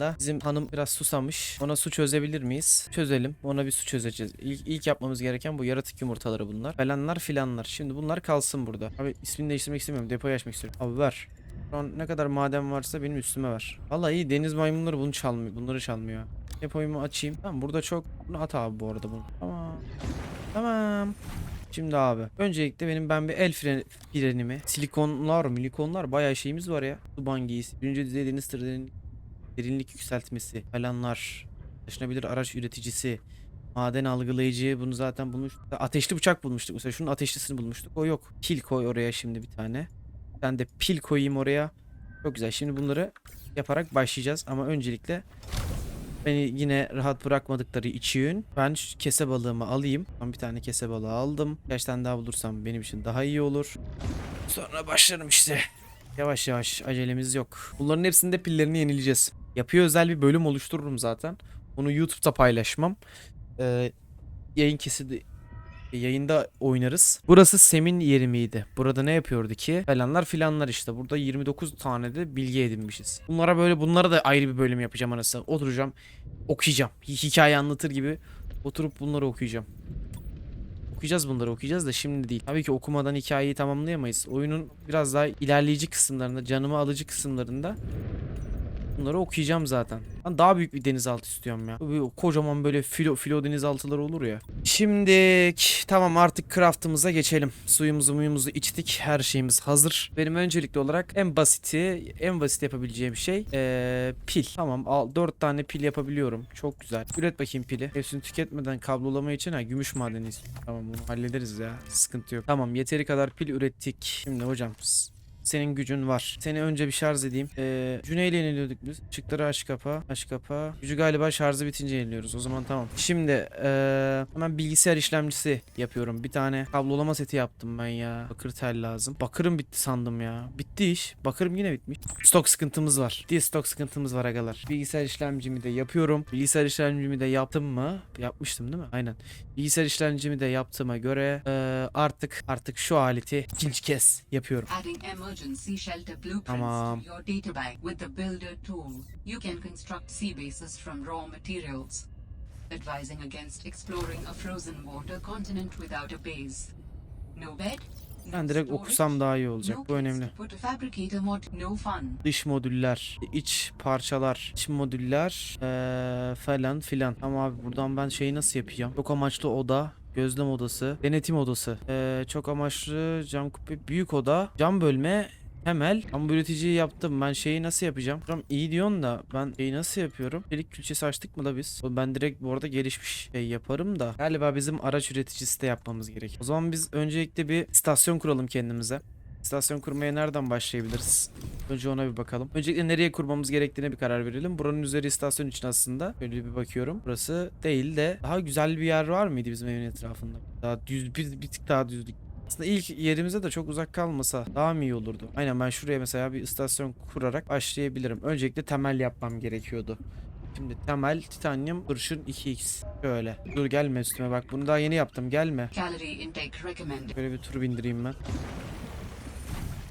Da bizim hanım biraz susamış. Ona su çözebilir miyiz? Çözelim. Ona bir su çözeceğiz. İlk, ilk yapmamız gereken bu yaratık yumurtaları bunlar. Falanlar filanlar. Şimdi bunlar kalsın burada. Abi ismini değiştirmek istemiyorum. Depoyu açmak istiyorum. Abi ver. Şu an ne kadar maden varsa benim üstüme ver. Vallahi iyi deniz maymunları bunu çalmıyor. Bunları çalmıyor. Depoyu açayım. Tamam burada çok... Bunu at abi bu arada bunu. Tamam. Tamam. Şimdi abi öncelikle benim ben bir el freni, frenimi silikonlar milikonlar bayağı şeyimiz var ya. Duban giysi. Birinci deniz tırının derinlik yükseltmesi falanlar. Taşınabilir araç üreticisi. Maden algılayıcı bunu zaten bulmuştuk. Ateşli bıçak bulmuştuk mesela şunun ateşlisini bulmuştuk. O yok. Pil koy oraya şimdi bir tane. Ben de pil koyayım oraya. Çok güzel. Şimdi bunları yaparak başlayacağız ama öncelikle Beni yine rahat bırakmadıkları için ben şu kese balığımı alayım. Ben bir tane kese balığı aldım. Kaç tane daha bulursam benim için daha iyi olur. Sonra başlarım işte. Yavaş yavaş acelemiz yok. Bunların hepsinde pillerini yenileyeceğiz. Yapıya özel bir bölüm oluştururum zaten. Bunu YouTube'da paylaşmam. Ee, yayın kesidi yayında oynarız. Burası Sem'in yeri miydi? Burada ne yapıyordu ki? Falanlar filanlar işte. Burada 29 tane de bilgi edinmişiz. Bunlara böyle bunlara da ayrı bir bölüm yapacağım anasını. Oturacağım, okuyacağım. Hi- Hikaye anlatır gibi oturup bunları okuyacağım. Okuyacağız bunları okuyacağız da şimdi değil. Tabii ki okumadan hikayeyi tamamlayamayız. Oyunun biraz daha ilerleyici kısımlarında, canımı alıcı kısımlarında bunları okuyacağım zaten. Ben daha büyük bir denizaltı istiyorum ya. Böyle kocaman böyle filo filo denizaltılar olur ya. Şimdi tamam artık craftımıza geçelim. Suyumuzu muyumuzu içtik. Her şeyimiz hazır. Benim öncelikli olarak en basiti, en basit yapabileceğim şey eee, pil. Tamam al 4 tane pil yapabiliyorum. Çok güzel. Üret bakayım pili. Hepsini tüketmeden kablolama için ha gümüş madeni istiyorum. Tamam bunu hallederiz ya. Sıkıntı yok. Tamam yeteri kadar pil ürettik. Şimdi hocam senin gücün var. Seni önce bir şarj edeyim. Ee, gücü neyle yeniliyorduk biz? Işıkları aç kapa. Aç kapa. Gücü galiba şarjı bitince yeniliyoruz. O zaman tamam. Şimdi ee, hemen bilgisayar işlemcisi yapıyorum. Bir tane kablolama seti yaptım ben ya. Bakır tel lazım. Bakırım bitti sandım ya. Bitti iş. Bakırım yine bitmiş. Stok sıkıntımız var. Diye stok sıkıntımız var agalar. Bilgisayar işlemcimi de yapıyorum. Bilgisayar işlemcimi de yaptım mı? Yapmıştım değil mi? Aynen. Bilgisayar işlemcimi de yaptığıma göre ee, artık artık şu aleti ikinci kez yapıyorum. Emergency shelter blueprints Tamam. to your databank with the Builder tool. You can construct sea bases from raw materials. Advising against exploring a frozen water continent without a base. No bed? Ben direkt okusam daha iyi olacak. Bu önemli. dış modüller, iç parçalar, iç modüller eee, falan filan. Ama abi buradan ben şeyi nasıl yapacağım? Çok amaçlı oda, gözlem odası, denetim odası, eee, çok amaçlı cam kupe, büyük oda, cam bölme, temel. Ama üreticiyi yaptım. Ben şeyi nasıl yapacağım? Tamam iyi diyorsun da ben şeyi nasıl yapıyorum? Çelik külçesi açtık mı da biz? Ben direkt bu arada gelişmiş şey yaparım da. Galiba bizim araç üreticisi de yapmamız gerek. O zaman biz öncelikle bir istasyon kuralım kendimize. İstasyon kurmaya nereden başlayabiliriz? Önce ona bir bakalım. Öncelikle nereye kurmamız gerektiğine bir karar verelim. Buranın üzeri istasyon için aslında. Şöyle bir bakıyorum. Burası değil de daha güzel bir yer var mıydı bizim evin etrafında? Daha düz bir, bir tık daha düzlük. Aslında ilk yerimize de çok uzak kalmasa daha mı iyi olurdu? Aynen ben şuraya mesela bir istasyon kurarak başlayabilirim. Öncelikle temel yapmam gerekiyordu. Şimdi temel titanyum kurşun 2x. Şöyle. Dur gelme üstüme bak bunu daha yeni yaptım gelme. Böyle bir tur bindireyim ben.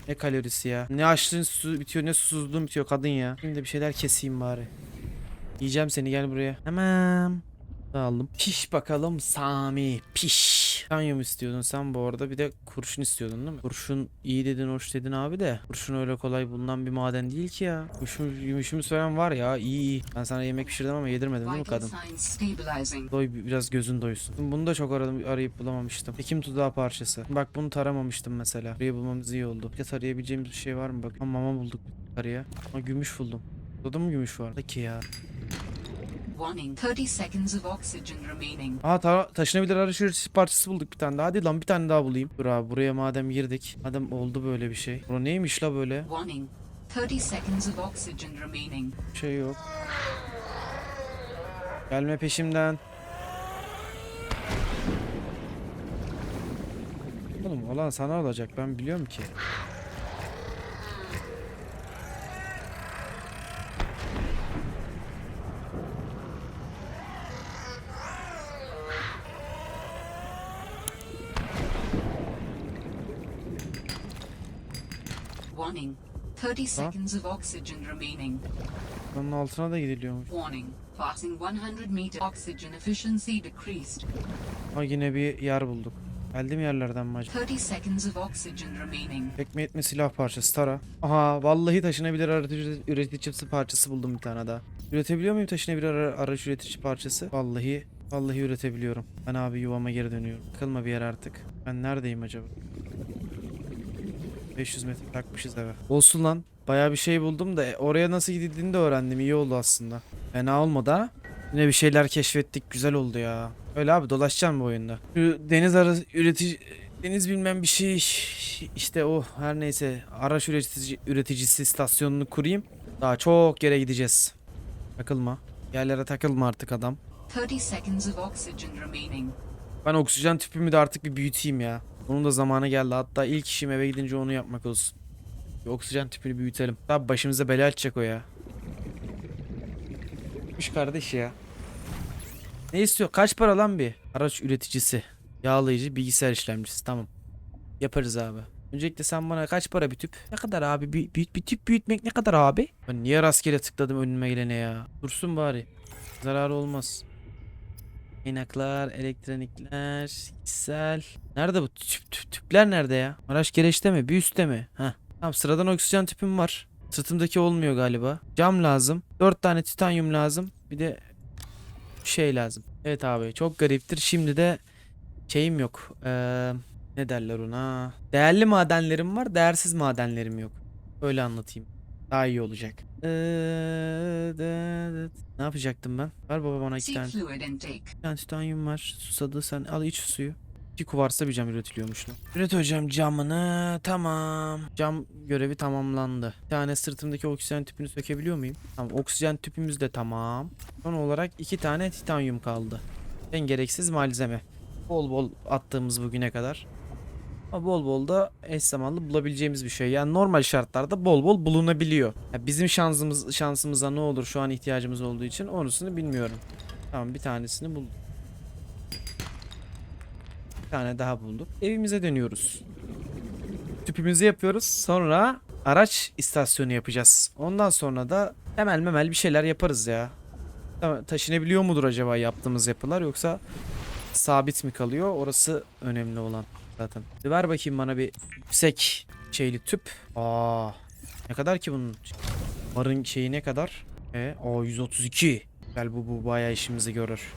Ne kalorisi ya. Ne açlığın su bitiyor ne susuzluğun bitiyor kadın ya. Şimdi bir şeyler keseyim bari. Yiyeceğim seni gel buraya. Aldım. Piş bakalım Sami. Piş. Titanyum istiyordun sen bu arada bir de kurşun istiyordun değil mi? Kurşun iyi dedin hoş dedin abi de. Kurşun öyle kolay bulunan bir maden değil ki ya. Gümüşümüz, gümüşümüz falan var ya iyi iyi. Ben sana yemek pişirdim ama yedirmedim değil mi kadın? Doy biraz gözün doysun. Bunu da çok aradım, arayıp bulamamıştım. Ekim tuzağı parçası. Bak bunu taramamıştım mesela. Burayı bulmamız iyi oldu. De tarayabileceğimiz bir şey var mı bak. Ama mama bulduk tarıya. Ama gümüş buldum. Burada mı gümüş var? Peki ya. Warning, 30 seconds of oxygen remaining. Aa ta taşınabilir araç üreticisi parçası bulduk bir tane daha. Hadi lan bir tane daha bulayım. Dur abi buraya madem girdik. Madem oldu böyle bir şey. Bura neymiş la böyle? Warning, 30 seconds of oxygen remaining. Şey yok. Gelme peşimden. Oğlum olan sana olacak ben biliyorum ki. Warning, 30 seconds of oxygen remaining. Onun altına da gidiliyormuş. Warning. Passing 100 meter. Oxygen efficiency decreased. Ama yine bir yer bulduk. Geldim yerlerden mi acaba? 30 seconds of oxygen remaining. Tekme etme silah parçası Tara. Aha vallahi taşınabilir araç üreticisi parçası buldum bir tane daha. Üretebiliyor muyum taşınabilir ara- araç üretici parçası? Vallahi vallahi üretebiliyorum. Ben abi yuvama geri dönüyorum. Takılma bir yer artık. Ben neredeyim acaba? 500 metre takmışız eve. Olsun lan. Bayağı bir şey buldum da e, oraya nasıl gidildiğini de öğrendim. İyi oldu aslında. Fena olmadı ha. Yine bir şeyler keşfettik. Güzel oldu ya. Öyle abi dolaşacağım bu oyunda. Şu deniz arası üretici deniz bilmem bir şey işte o her neyse araç üretici üreticisi istasyonunu kurayım. Daha çok yere gideceğiz. Takılma. Yerlere takılma artık adam. 30 seconds of oxygen remaining. Ben oksijen tüpümü de artık bir büyüteyim ya. Onun da zamanı geldi. Hatta ilk işim eve gidince onu yapmak olsun. Bir oksijen tüpünü büyütelim. Tabi başımıza bela açacak o ya. Gitmiş kardeş ya. Ne istiyor? Kaç para lan bir? Araç üreticisi. Yağlayıcı, bilgisayar işlemcisi. Tamam. Yaparız abi. Öncelikle sen bana kaç para bir tüp? Ne kadar abi? Bir, bir, bir tüp büyütmek ne kadar abi? Ben niye rastgele tıkladım önüme gelene ya? Dursun bari. Zararı olmaz. Kaynaklar, elektronikler, kişisel. Nerede bu tüp, tüp- tüpler nerede ya? Araç gereçte mi? Bir üstte mi? Heh. Tamam sıradan oksijen tüpüm var. Sırtımdaki olmuyor galiba. Cam lazım. 4 tane titanyum lazım. Bir de şey lazım. Evet abi çok gariptir. Şimdi de şeyim yok. Ee, ne derler ona? Değerli madenlerim var. Değersiz madenlerim yok. Öyle anlatayım. Daha iyi olacak. Ee, de- de- ne yapacaktım ben? Ver baba bana iki tane. Bir tane titanyum var. Susadı sen al iç suyu. İki kuvarsa bir cam üretiliyormuş lan. Üret hocam camını. Tamam. Cam görevi tamamlandı. Bir tane sırtımdaki oksijen tüpünü sökebiliyor muyum? Tamam oksijen tüpümüz de tamam. Son olarak iki tane titanyum kaldı. En gereksiz malzeme. Bol bol attığımız bugüne kadar. Ama bol bol da eş zamanlı bulabileceğimiz bir şey. Yani normal şartlarda bol bol bulunabiliyor. Ya bizim şansımız şansımıza ne olur şu an ihtiyacımız olduğu için onusunu bilmiyorum. Tamam bir tanesini buldum. Bir tane daha bulduk. Evimize dönüyoruz. Tüpümüzü yapıyoruz. Sonra araç istasyonu yapacağız. Ondan sonra da temel memel bir şeyler yaparız ya. Taşınabiliyor mudur acaba yaptığımız yapılar yoksa sabit mi kalıyor? Orası önemli olan zaten. Ver bakayım bana bir yüksek şeyli tüp. Aa, ne kadar ki bunun? Barın şeyi ne kadar? E, o 132. Gel bu bu bayağı işimizi görür.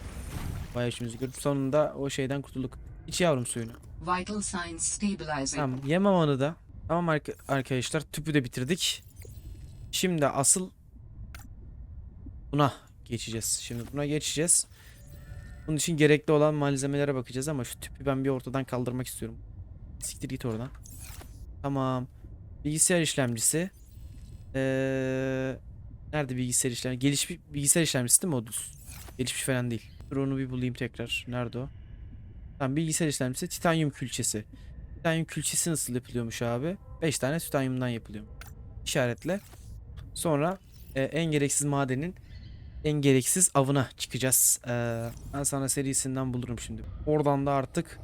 Bayağı işimizi görür. Sonunda o şeyden kurtulduk. İç yavrum suyunu. Vital signs stabilizing. Tamam yemem onu da. Tamam arka- arkadaşlar tüpü de bitirdik. Şimdi asıl buna geçeceğiz. Şimdi buna geçeceğiz. Bunun için gerekli olan malzemelere bakacağız ama şu tüpü ben bir ortadan kaldırmak istiyorum. Siktir git oradan. Tamam. Bilgisayar işlemcisi. Ee, nerede bilgisayar işlemcisi? Gelişmiş bilgisayar işlemcisi değil mi o düz? Gelişmiş falan değil. Dur onu bir bulayım tekrar. Nerede o? Tamam bilgisayar işlemcisi titanyum külçesi. Titanyum külçesi nasıl yapılıyormuş abi? 5 tane titanyumdan yapılıyor. İşaretle. Sonra e, en gereksiz madenin en gereksiz avına çıkacağız. Ee, ben sana serisinden bulurum şimdi. Oradan da artık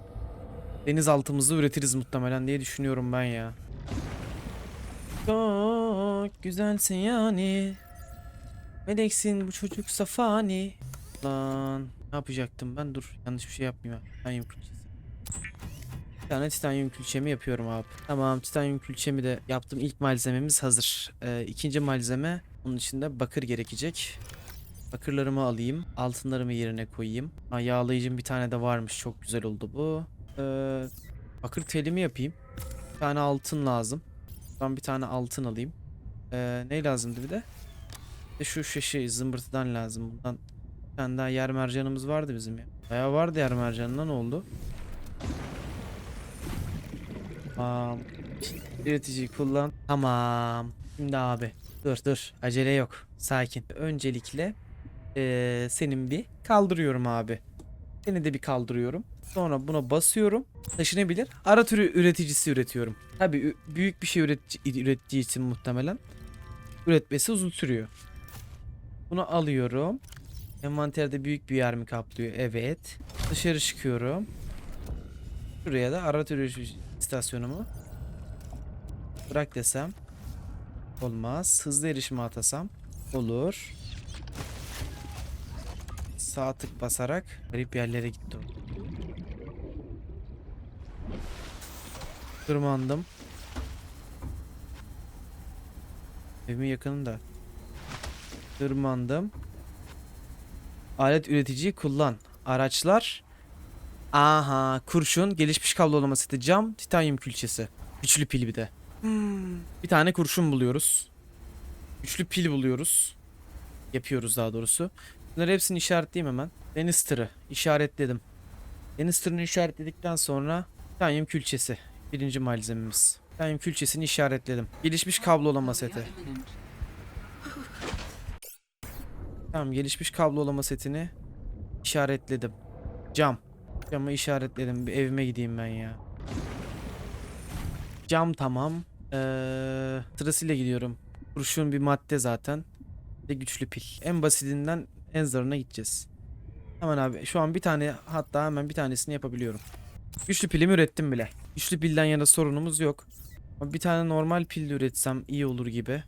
denizaltımızı üretiriz muhtemelen diye düşünüyorum ben ya. Çok güzelsin yani. Meleksin bu çocuk safani. Lan ne yapacaktım ben? Dur yanlış bir şey yapmayayım. Titanyum külçesi. Bir tane titanyum külçemi yapıyorum abi. Tamam titanyum külçemi de yaptım. İlk malzememiz hazır. Ee, ikinci malzeme onun içinde bakır gerekecek. Bakırlarımı alayım. Altınlarımı yerine koyayım. Ha, yağlayıcım bir tane de varmış. Çok güzel oldu bu. Ee, bakır telimi yapayım. Bir tane altın lazım. Ben bir tane altın alayım. Ee, ne lazımdı bir de? Bir de şu şişe zımbırtıdan lazım. Bundan bir tane daha yer mercanımız vardı bizim ya. Bayağı vardı yer mercanına ne oldu? Tamam. Üreticiyi kullan. Tamam. Şimdi abi. Dur dur. Acele yok. Sakin. Öncelikle eee, senin bir kaldırıyorum abi. Seni de bir kaldırıyorum. Sonra buna basıyorum. Taşınabilir. Ara türü üreticisi üretiyorum. Tabi büyük bir şey üretici, ürettiği için muhtemelen üretmesi uzun sürüyor. Bunu alıyorum. Envanterde büyük bir yer mi kaplıyor? Evet. Dışarı çıkıyorum. Şuraya da ara türü istasyonumu bırak desem olmaz. Hızlı erişime atasam Olur. Sağ tık basarak garip yerlere gitti o. Tırmandım. Evimin yakınında. Tırmandım. Alet üreticiyi kullan. Araçlar. Aha, kurşun, gelişmiş kablolama seti, cam, titanyum külçesi. Güçlü pil bir de. Bir tane kurşun buluyoruz. Güçlü pil buluyoruz. Yapıyoruz daha doğrusu. Bunları hepsini işaretleyeyim hemen. Deniz tırı işaretledim. Deniz tırını işaretledikten sonra titanyum külçesi. Birinci malzememiz. Titanyum külçesini işaretledim. Gelişmiş kablolama seti. Tamam gelişmiş kablolama setini işaretledim. Cam. Camı işaretledim. Bir evime gideyim ben ya. Cam tamam. Ee, sırasıyla gidiyorum. Kurşun bir madde zaten. Bir de güçlü pil. En basitinden en zarına gideceğiz. Hemen abi şu an bir tane hatta hemen bir tanesini yapabiliyorum. Güçlü pilimi ürettim bile. Güçlü pilden yana sorunumuz yok. Ama bir tane normal pil üretsem iyi olur gibi.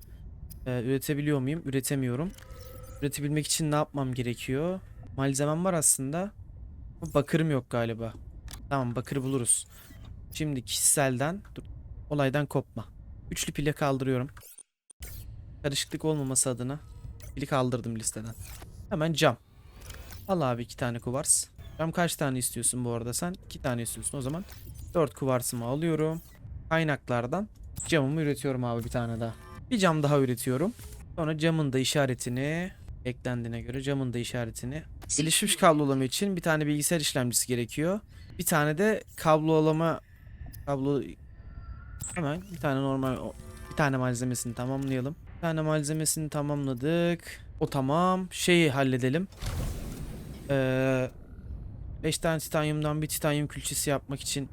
Ee, üretebiliyor muyum? Üretemiyorum. Üretebilmek için ne yapmam gerekiyor? Malzemem var aslında. Bakırım yok galiba. Tamam bakır buluruz. Şimdi kişiselden dur, olaydan kopma. Üçlü pile kaldırıyorum. Karışıklık olmaması adına pili kaldırdım listeden. Hemen cam. Al abi iki tane kuvars. Cam kaç tane istiyorsun bu arada sen? İki tane istiyorsun o zaman. Dört kuvarsımı alıyorum. Kaynaklardan camımı üretiyorum abi bir tane daha. Bir cam daha üretiyorum. Sonra camın da işaretini eklendiğine göre camın da işaretini gelişmiş kablolama için bir tane bilgisayar işlemcisi gerekiyor. Bir tane de kablolama kablo hemen bir tane normal bir tane malzemesini tamamlayalım. Bir tane malzemesini tamamladık. O tamam. Şeyi halledelim. Ee, 5 tane titanyumdan bir titanyum külçesi yapmak için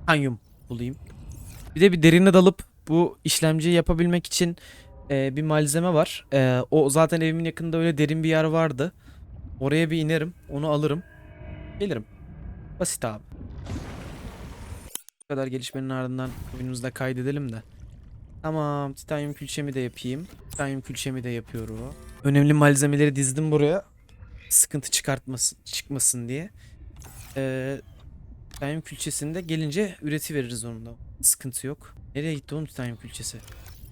titanyum bulayım. Bir de bir derine dalıp bu işlemciyi yapabilmek için e, bir malzeme var. E, o zaten evimin yakında öyle derin bir yer vardı. Oraya bir inerim, onu alırım. Gelirim. Basit abi. Bu kadar gelişmenin ardından oyunumuzda kaydedelim de. Tamam, titanyum külçemi de yapayım. Titanyum külçemi de yapıyorum. Önemli malzemeleri dizdim buraya. Sıkıntı çıkartmasın, çıkmasın diye. Ee, titanyum külçesini de gelince üreti veririz onu da. Sıkıntı yok. Nereye gitti oğlum titanyum külçesi?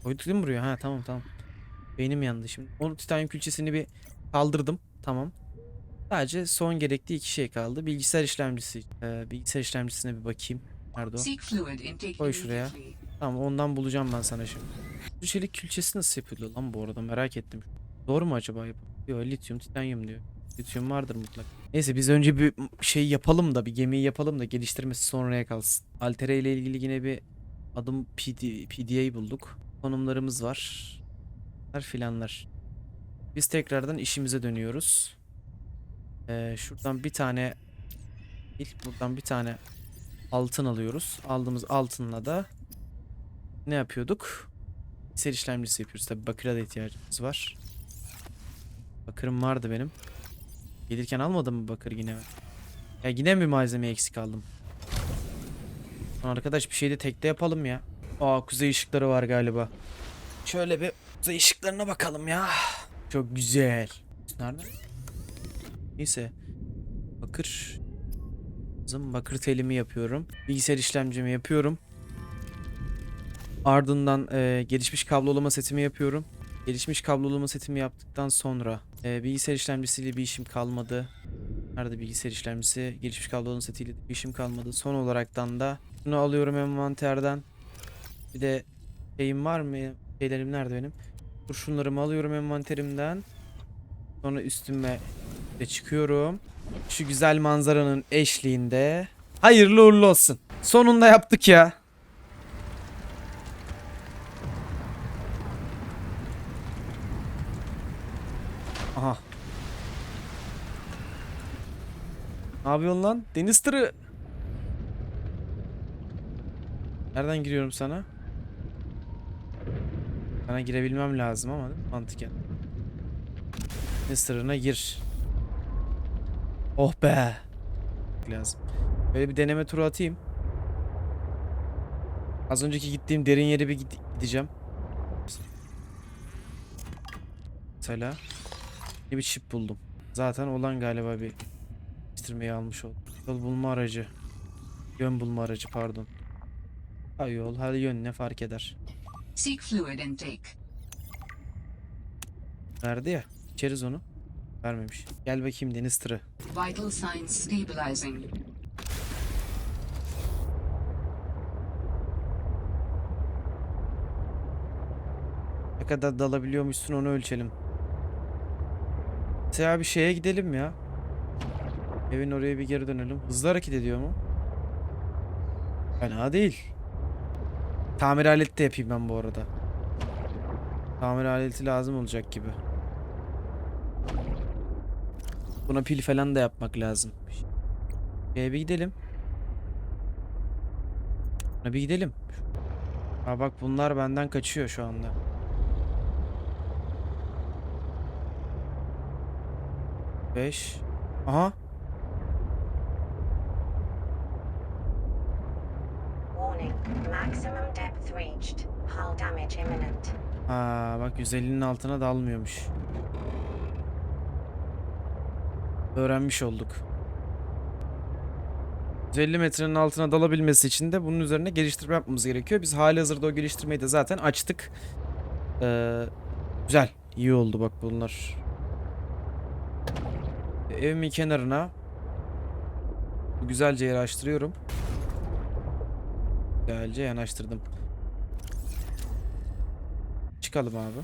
Koyduk değil mi buraya? Ha tamam tamam. Beynim yandı şimdi. Onu titanyum külçesini bir kaldırdım. Tamam. Sadece son gerektiği iki şey kaldı. Bilgisayar işlemcisi. Ee, bilgisayar işlemcisine bir bakayım. Nerede o? Koy şuraya. Tamam ondan bulacağım ben sana şimdi. Bu çelik külçesi nasıl yapılıyor lan bu arada merak ettim. Doğru mu acaba yapı? Yok lityum titanyum diyor. Lityum vardır mutlaka. Neyse biz önce bir şey yapalım da bir gemiyi yapalım da geliştirmesi sonraya kalsın. Altere ile ilgili yine bir adım PD, PDA bulduk. Konumlarımız var. Her filanlar. Biz tekrardan işimize dönüyoruz. Ee, şuradan bir tane ilk buradan bir tane altın alıyoruz. Aldığımız altınla da ne yapıyorduk? Bilgisayar işlemcisi yapıyoruz. Tabi bakıra da ihtiyacımız var. Bakırım vardı benim. Gelirken almadım mı bakır yine? Ya yine mi malzeme eksik aldım? Arkadaş bir şey de tekte yapalım ya. Aa kuzey ışıkları var galiba. Şöyle bir kuzey ışıklarına bakalım ya. Çok güzel. Nerede? Neyse. Bakır. Bakır telimi yapıyorum. Bilgisayar işlemcimi yapıyorum. Ardından e, gelişmiş kablolama setimi yapıyorum. Gelişmiş kablolama setimi yaptıktan sonra e, bilgisayar işlemcisiyle bir işim kalmadı. Nerede bilgisayar işlemcisi? Gelişmiş kablolama setiyle bir işim kalmadı. Son olaraktan da bunu alıyorum envanterden. Bir de şeyim var mı? Şeylerim nerede benim? Kurşunlarımı alıyorum envanterimden. Sonra üstüme de çıkıyorum. Şu güzel manzaranın eşliğinde. Hayırlı uğurlu olsun. Sonunda yaptık ya. Aha. Ne yapıyorsun lan? Deniz tırı. Nereden giriyorum sana? Sana girebilmem lazım ama mantıken. Deniz tırına gir. Oh be. Lazım. Böyle bir deneme turu atayım. Az önceki gittiğim derin yere bir gide- gideceğim. Mesela bir çip buldum. Zaten olan galiba bir geliştirmeyi almış oldum. Yol bulma aracı. Yön bulma aracı pardon. Ha yol, ha yön ne fark eder. Seek fluid intake. Verdi ya. İçeriz onu. Vermemiş. Gel bakayım deniz tırı. Vital signs stabilizing. Ne kadar dalabiliyormuşsun onu ölçelim. Mesela bir şeye gidelim ya. Evin oraya bir geri dönelim. Hızlı hareket ediyor mu? Fena değil. Tamir aleti de yapayım ben bu arada. Tamir aleti lazım olacak gibi. Buna pil falan da yapmak lazım. Şeye bir gidelim. Buna bir gidelim. Ha bak bunlar benden kaçıyor şu anda. Beş. Aha. Warning, maximum depth reached. Hull damage imminent. Ha bak 150'nin altına dalmıyormuş. Öğrenmiş olduk. 150 metrenin altına dalabilmesi için de bunun üzerine geliştirme yapmamız gerekiyor. Biz hali hazırda o geliştirmeyi de zaten açtık. Ee, güzel. iyi oldu bak bunlar. Evimin kenarına güzelce yanaştırıyorum. Güzelce yanaştırdım. Çıkalım abi.